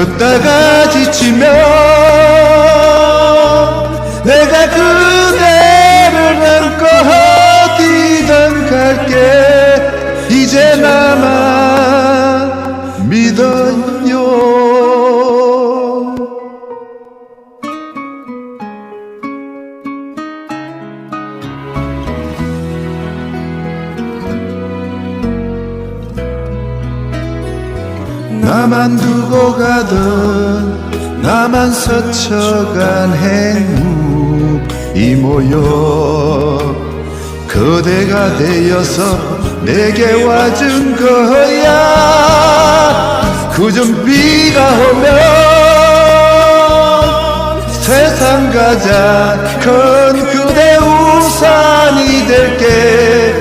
걷다가 지치면 내가 그대를 안고 어디든 갈게. 이제 나 나만 두고 가던 나만 스쳐간 행운이 모여 그대가 되어서 내게 와준 거야. 그좀 비가 오면 세상 가장 큰 그대 우산이 될게.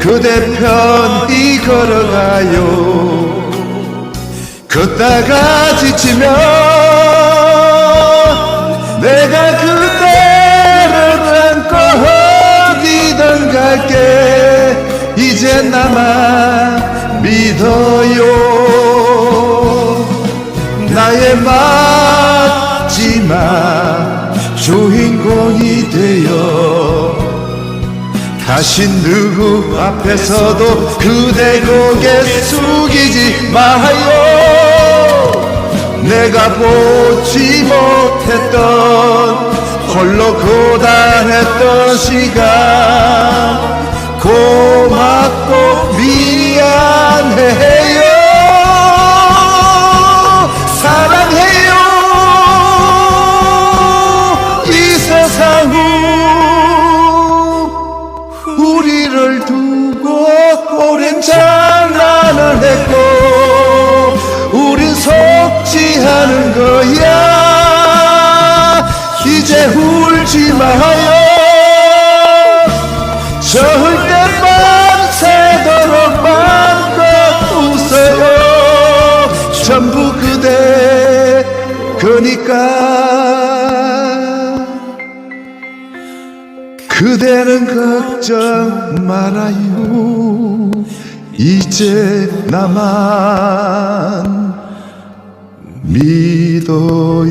그대 편히 걸어가요 걷다가 지치면 내가 그대를 안고 어디든 갈게. 이제 나만 믿어요. 나의 마지막 주인공이 되어 다시 누구 앞에서도 그대 고개 숙이지 마요 내가 보지 못했던 홀로 고단했던 시간. 고맙고 이제 울지 마요. 절대 밤새도록 마음껏 웃어요. 전부 그대 그니까. 그대는 걱정 말아요. 이제 나만 믿어요